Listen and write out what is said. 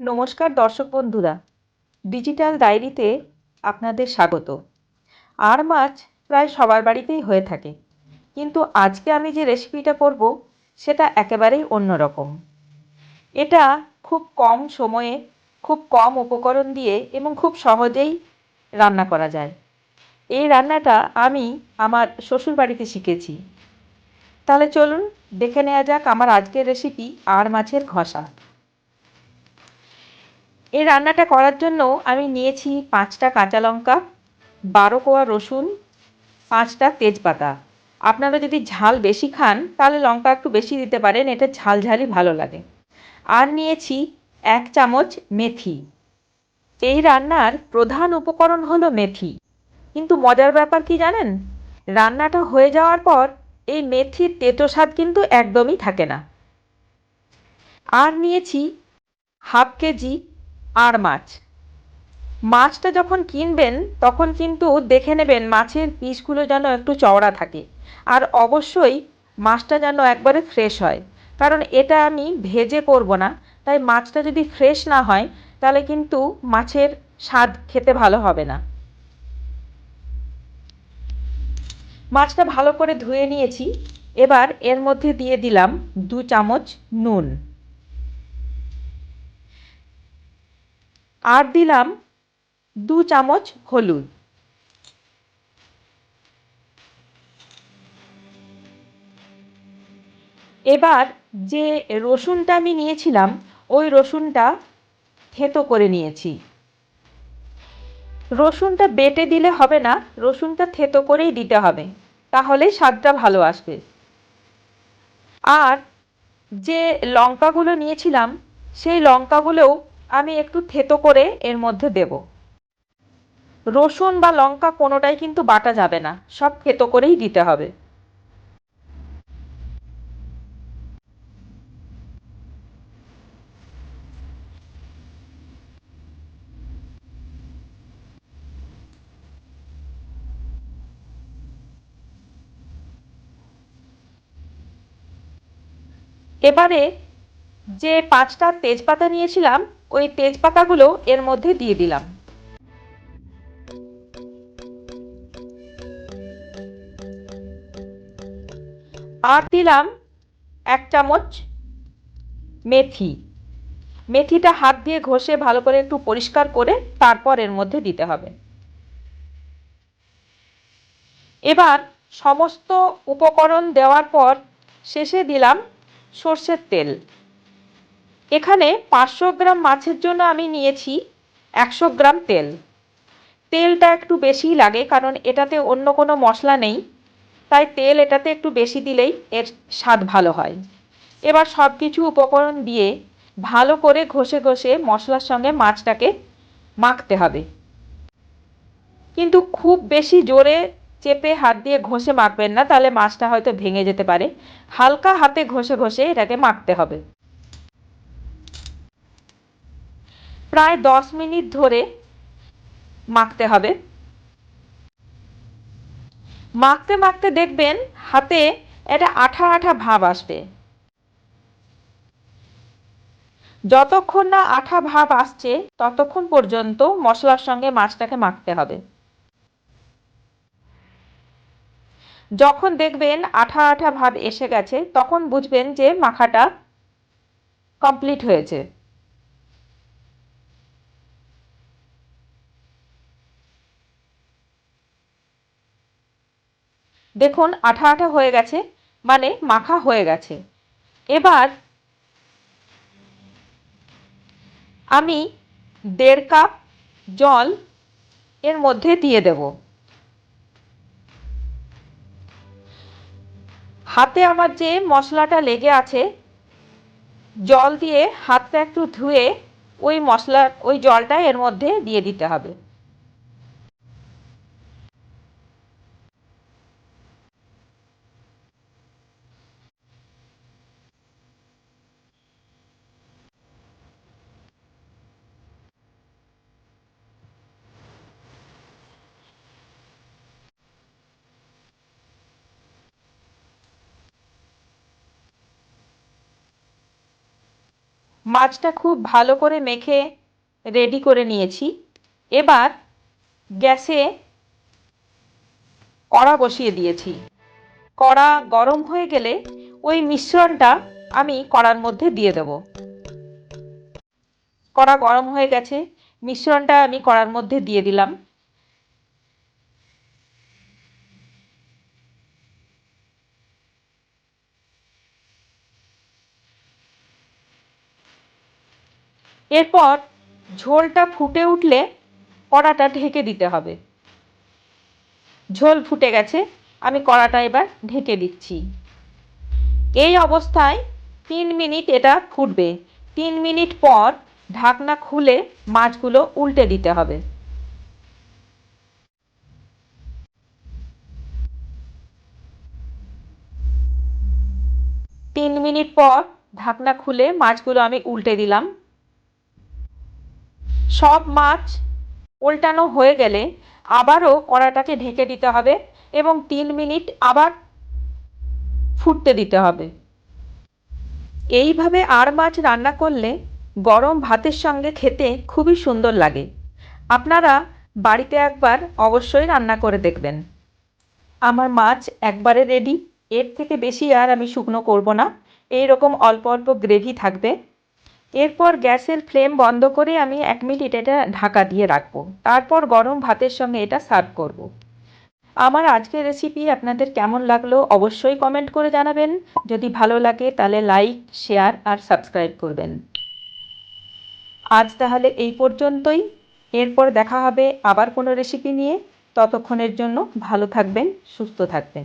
নমস্কার দর্শক বন্ধুরা ডিজিটাল ডায়েরিতে আপনাদের স্বাগত। আর মাছ প্রায় সবার বাড়িতেই হয়ে থাকে। কিন্তু আজকে আমি যে রেসিপিটা করব সেটা একেবারেই অন্যরকম। এটা খুব কম সময়ে, খুব কম উপকরণ দিয়ে এবং খুব সহজেই রান্না করা যায়। এই রান্নাটা আমি আমার শ্বশুর বাড়িতে শিখেছি। তাহলে চলুন, দেখে নেওয়া যাক আমার আজকের রেসিপি আর মাছের ঘষা। এই রান্নাটা করার জন্য আমি নিয়েছি পাঁচটা কাঁচা লঙ্কা, বারো কোয়া রসুন, পাঁচটা তেজপাতা। আপনারা যদি ঝাল বেশি খান, তাহলে লঙ্কা একটু বেশি দিতে পারেন এটা ঝালঝালই ভালো লাগে। আর নিয়েছি এক চামচ মেথি। এই রান্নার প্রধান উপকরণ হলো মেথি। কিন্তু মজার ব্যাপার কি জানেন? রান্নাটা হয়ে যাওয়ার পর এই মেথির তেতো স্বাদ কিন্তু একদমই থাকে না। আর নিয়েছি হাফ কেজি আর মাছ। মাছটা যখন কিনবেন, তখন কিন্তু দেখে নেবেন মাছের পিসগুলো যেন একটু চওড়া থাকে। আর অবশ্যই মাছটা যেন একবারে ফ্রেশ হয়। কারণ এটা আমি ভেজে করব না, তাই মাছটা যদি ফ্রেশ না হয়, তাহলে কিন্তু মাছের স্বাদ খেতে ভালো হবে না। মাছটা ভালো করে ধুয়ে নিয়েছি। এবার এর মধ্যে দিয়ে দিলাম দু চামচ নুন। আর দিলাম দু চামচ হলুদ। এবার যে রসুনটা আমি নিয়েছিলাম, ওই রসুনটা থেতো করে নিয়েছি। রসুনটা বেটে দিলে হবে না, রসুনটা থেতো করেই দিতে হবে, তাহলে স্বাদটা ভালো আসবে। আর যে লঙ্কাগুলো নিয়েছিলাম, সেই লঙ্কাগুলোও আমি একটু থেতো করে এর মধ্যে দেব। রসুন বা লঙ্কা কোনোটাই কিন্তু বাটা যাবে না, সব থেতো করেই দিতে হবে। এবারে যে পাঁচটা তেজপাতা নিয়েছিলাম ওই তেজপাতাগুলো এর মধ্যে দিয়ে দিলাম। আর দিলাম এক চামচ মেথি। মেথিটা হাত দিয়ে ঘষে ভালো করে একটু পরিষ্কার করে তারপর এর মধ্যে দিতে হবে। এবার সমস্ত উপকরণ দেওয়ার পর শেষে দিলাম সর্ষের তেল। এখানে পাঁচশো গ্রাম মাছের জন্য আমি নিয়েছি একশো গ্রাম তেল। তেলটা একটু বেশিই লাগে কারণ এটাতে অন্য কোনো মশলা নেই। তাই তেল এটাতে একটু বেশি দিলেই এর স্বাদ ভালো হয়। এবার সব কিছু উপকরণ দিয়ে ভালো করে ঘষে ঘষে মশলার সঙ্গে মাছটাকে মাখতে হবে। কিন্তু খুব বেশি জোরে চেপে হাত দিয়ে ঘষে মাখবেন না, তাহলে মাছটা হয়তো ভেঙে যেতে পারে। হালকা হাতে ঘষে ঘষে এটাকে মাখতে হবে। প্রায় দশ মিনিট ধরে মাখতে হবে। মাখতে মাখতে দেখবেন হাতে এটা আঠা আঠা ভাব আসবে। যতক্ষণ না আঠা ভাব আসছে, ততক্ষণ পর্যন্ত মশলার সঙ্গে মাছটাকে মাখতে হবে। যখন দেখবেন আঠা আঠা ভাব এসে গেছে, তখন বুঝবেন যে মাখাটা কমপ্লিট হয়েছে। দেখুন আঠা আঠা হয়ে গেছে মানে মাখা হয়ে গেছে। এবার আমি দেড় কাপ জল এর মধ্যে দিয়ে দেব। হাতে আমার যে মশলাটা লেগে আছে, জল দিয়ে হাতটা একটু ধুয়ে ওই মশলা, ওই জলটা এর মধ্যে দিয়ে দিতে হবে। মাছটা খুব ভালো করে মেখে রেডি করে নিয়েছি। এবার গ্যাসে কড়া বসিয়ে দিয়েছি। কড়া গরম হয়ে গেলে ওই মিশ্রণটা আমি কড়ার মধ্যে দিয়ে দেব। কড়া গরম হয়ে গেছে, মিশ্রণটা আমি কড়ার মধ্যে দিয়ে দিলাম। এরপর ঝোলটা ফুটে উঠলে কড়াটা ঢেকে দিতে হবে। ঝোল ফুটে গেছে, আমি কড়াটা এবার ঢেকে দিচ্ছি। এই অবস্থায় তিন মিনিট এটা ফুটবে। তিন মিনিট পর ঢাকনা খুলে মাছগুলো উল্টে দিতে হবে। তিন মিনিট পর ঢাকনা খুলে মাছগুলো আমি উল্টে দিলাম। সব মাছ উল্টানো হয়ে গেলে আবারও কড়াটাকে ঢেকে দিতে হবে এবং তিন মিনিট আবার ফুটতে দিতে হবে। এইভাবে আর মাছ রান্না করলে গরম ভাতের সঙ্গে খেতে খুবই সুন্দর লাগে। আপনারা বাড়িতে একবার অবশ্যই রান্না করে দেখবেন। আমার মাছ একবারে রেডি এর থেকে বেশি আর আমি শুকনো করব না। এই রকম অল্প অল্প গ্রেভি থাকবে। এরপর গ্যাসের ফ্লেম বন্ধ করে আমি এক মিনিট এটা ঢাকা দিয়ে রাখব। তারপর গরম ভাতের সঙ্গে এটা সার্ভ করব। আমার আজকের রেসিপি আপনাদের কেমন লাগল অবশ্যই কমেন্ট করে জানাবেন। যদি ভালো লাগে তাহলে লাইক শেয়ার আর সাবস্ক্রাইব করবেন। আজ তাহলে এই পর্যন্তই। এরপর দেখা হবে আবার কোনো রেসিপি নিয়ে। ততক্ষণের জন্য ভালো থাকবেন, সুস্থ থাকবেন।